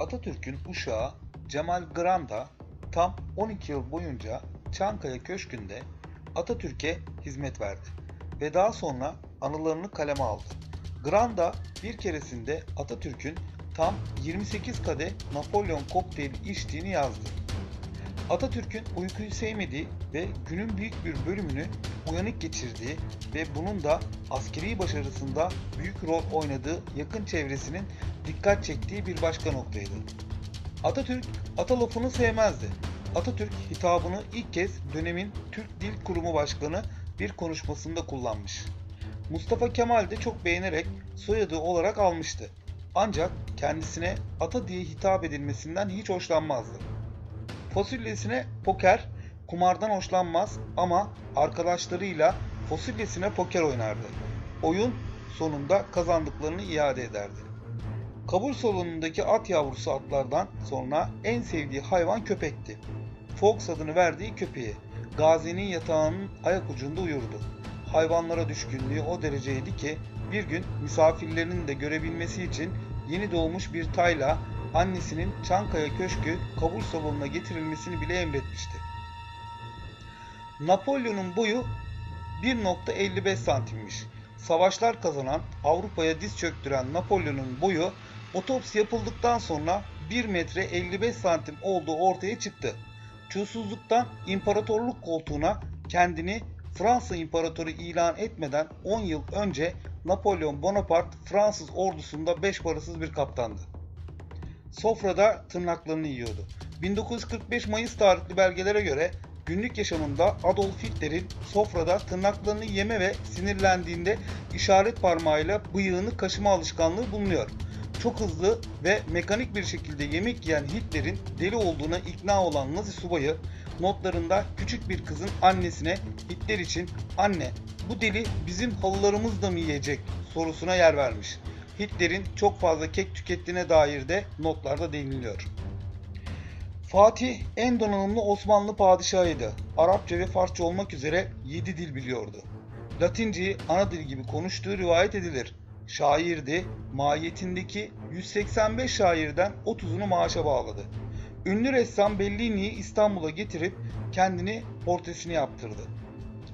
Atatürk'ün uşağı Cemal Granda tam 12 yıl boyunca Çankaya Köşkü'nde Atatürk'e hizmet verdi ve daha sonra anılarını kaleme aldı. Granda bir keresinde Atatürk'ün tam 28 kadeh Napolyon kokteyli içtiğini yazdı. Atatürk'ün uykuyu sevmediği ve günün büyük bir bölümünü uyanık geçirdiği ve bunun da askeri başarısında büyük rol oynadığı yakın çevresinin dikkat çektiği bir başka noktaydı. Atatürk ata lafını sevmezdi. Atatürk hitabını ilk kez dönemin Türk Dil Kurumu Başkanı bir konuşmasında kullanmış. Mustafa Kemal de çok beğenerek soyadı olarak almıştı. Ancak kendisine ata diye hitap edilmesinden hiç hoşlanmazdı. Fasulyesine poker, kumardan hoşlanmaz ama arkadaşlarıyla fasulyesine poker oynardı. Oyun sonunda kazandıklarını iade ederdi. Kabul salonundaki at yavrusu atlardan sonra en sevdiği hayvan köpekti. Fox adını verdiği köpeği. Gazi'nin yatağının ayak ucunda uyurdu. Hayvanlara düşkünlüğü o dereceydi ki bir gün misafirlerinin de görebilmesi için yeni doğmuş bir tayla annesinin Çankaya Köşkü kabul salonuna getirilmesini bile emretmişti. Napolyon'un boyu 1.55 santimmiş. Savaşlar kazanan, Avrupa'ya diz çöktüren Napolyon'un boyu otopsi yapıldıktan sonra 1 metre 55 santim olduğu ortaya çıktı. Çulsuzluktan imparatorluk koltuğuna kendini Fransa İmparatoru ilan etmeden 10 yıl önce Napolyon Bonaparte Fransız ordusunda beş parasız bir kaptandı. Sofrada tırnaklarını yiyordu. 1945 Mayıs tarihli belgelere göre günlük yaşamında Adolf Hitler'in sofrada tırnaklarını yeme ve sinirlendiğinde işaret parmağıyla bıyığını kaşıma alışkanlığı bulunuyor. Çok hızlı ve mekanik bir şekilde yemek yiyen Hitler'in deli olduğuna ikna olan Nazi subayı notlarında küçük bir kızın annesine Hitler için anne bu deli bizim halılarımız da mı yiyecek sorusuna yer vermiş. Hitler'in çok fazla kek tükettiğine dair de notlarda değiniliyor. Fatih en donanımlı Osmanlı padişahıydı. Arapça ve Farsça olmak üzere 7 dil biliyordu. Latinceyi ana dil gibi konuştuğu rivayet edilir. Şairdi, mahiyetindeki 185 şairden 30'unu maaşa bağladı. Ünlü ressam Bellini'yi İstanbul'a getirip kendini portresini yaptırdı.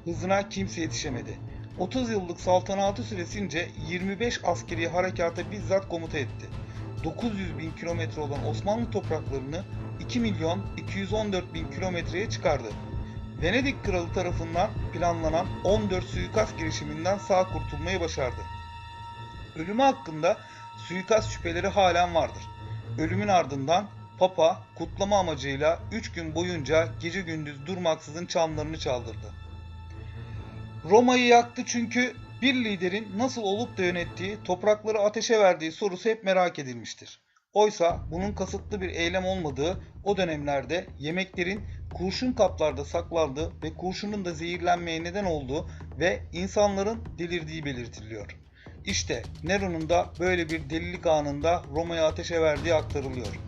Hızına kimse yetişemedi. 30 yıllık saltanatı süresince 25 askeri harekata bizzat komuta etti. 900 bin kilometre olan Osmanlı topraklarını 2 milyon 214 bin kilometreye çıkardı. Venedik kralı tarafından planlanan 14 suikast girişiminden sağ kurtulmayı başardı. Ölümü hakkında suikast şüpheleri halen vardır. Ölümün ardından Papa kutlama amacıyla 3 gün boyunca gece gündüz durmaksızın çanlarını çaldırdı. Roma'yı yaktı çünkü bir liderin nasıl olup da yönettiği, toprakları ateşe verdiği sorusu hep merak edilmiştir. Oysa bunun kasıtlı bir eylem olmadığı o dönemlerde yemeklerin kurşun kaplarda saklandığı ve kurşunun da zehirlenmeye neden olduğu ve insanların delirdiği belirtiliyor. İşte Nero'nun da böyle bir delilik anında Roma'ya ateşe verdiği aktarılıyor.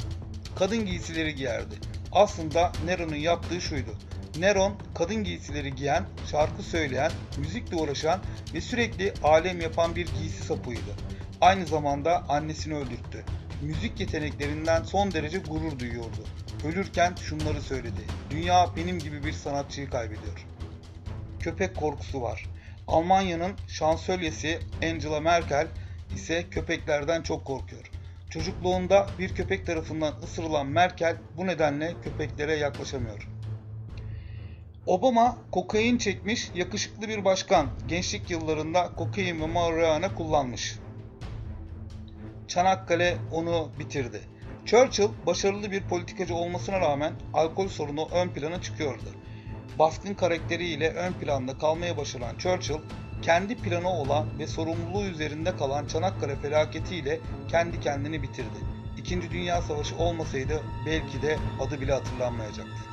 Kadın giysileri giyerdi. Aslında Nero'nun yaptığı şuydu. Neron kadın giysileri giyen, şarkı söyleyen, müzikle uğraşan ve sürekli alem yapan bir giysi sapıydı. Aynı zamanda annesini öldürttü. Müzik yeteneklerinden son derece gurur duyuyordu. Ölürken şunları söyledi. Dünya benim gibi bir sanatçıyı kaybediyor. Köpek korkusu var. Almanya'nın şansölyesi Angela Merkel ise köpeklerden çok korkuyor. Çocukluğunda bir köpek tarafından ısırılan Merkel bu nedenle köpeklere yaklaşamıyor. Obama kokain çekmiş yakışıklı bir başkan. Gençlik yıllarında kokain ve marihuana kullanmış. Çanakkale onu bitirdi. Churchill başarılı bir politikacı olmasına rağmen alkol sorunu ön plana çıkıyordu. Baskın karakteriyle ön planda kalmaya başaran Churchill, kendi planı olan ve sorumluluğu üzerinde kalan Çanakkale felaketiyle kendi kendini bitirdi. İkinci Dünya Savaşı olmasaydı belki de adı bile hatırlanmayacaktı.